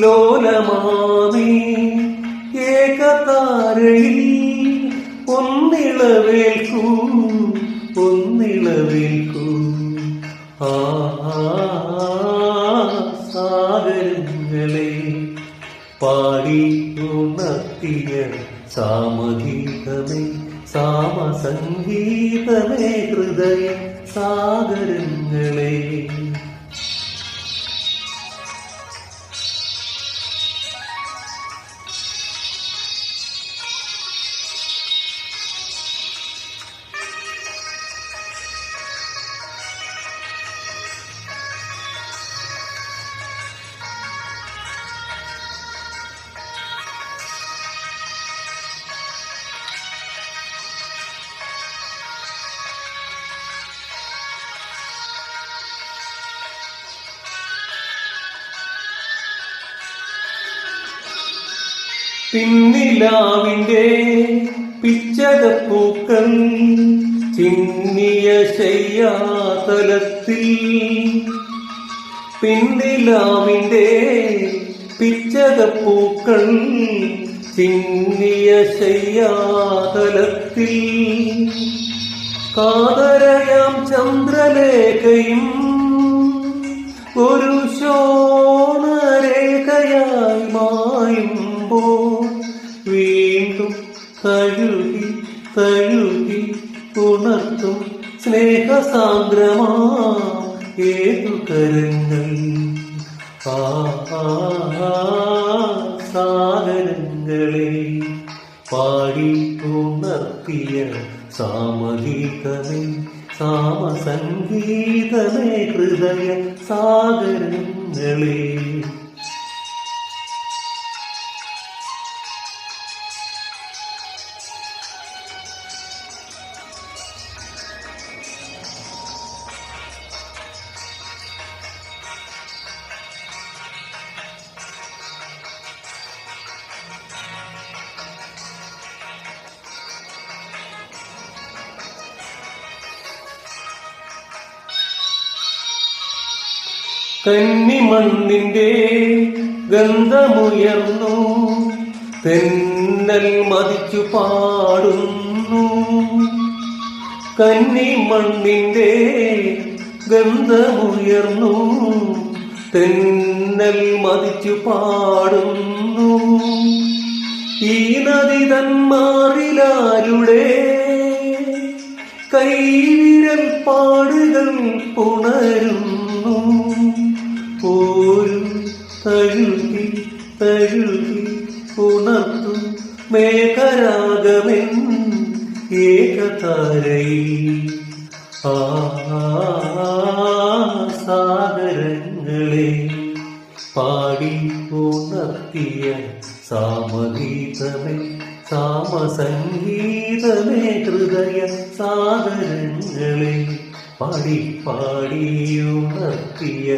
ലോലമാമേ ഏകതാരയിൽ ഒന്നിളവേൽക്കൂ ഒന്നിളവേൽക്കൂ. ആ സാഗരങ്ങളെ പാടി ഉണർത്തിയ സാമഗീതമേ സാമസംഗീതമേ ഹൃദയ സാഗരങ്ങളെ. പിന്നിലാവിന്റെ പിച്ചകപ്പൂക്കൾ ചിന്നിയ ശയ്യാതലത്തിൽ. പിന്നിലാവിന്റെ പിച്ചകപ്പൂക്കൾ ചിന്നിയ ശയ്യാതലത്തിൽ. കാതരയാം ചന്ദ്രലേഖയും ഒരു ശോണരേഖയായി മായുമ്പോൾ കഴുകി ഉണർത്തും സ്നേഹസാന്ദ്രമാ ഏതു കരങ്ങൾ. ആ, സാഗരങ്ങളെ പാടി ഉണർത്തിയ സാമഗീതമേ സാമസംഗീതമേ ഹൃദയ സാഗരങ്ങളെ. കന്നിമണ്ണിന്റെ ഗന്ധമുയർന്നു തെന്നൽ മതിച്ചു പാടുന്നു. കന്നി മണ്ണിന്റെ ഗന്ധമുയർന്നു തെന്നൽ മതിച്ചു പാടുന്നു. ഈ നദി തന്മാറിലാരുടെ കൈവിരൽ പാടുകൾ പുണരുന്നു മേഘരാഗമെൻ ഏകതാരയിൽ ആ സാഗരങ്ങളെ പാടി ഉണർത്തിയ സാമഗീതമേ സാമസംഗീതമേ ഹൃദയ സാഗരങ്ങളെ പാടി പാടി ഉണർത്തിയ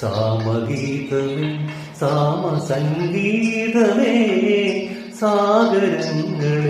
സാമഗീതമേ സാമസംഗീതമേ സാഗരങ്ങളെ.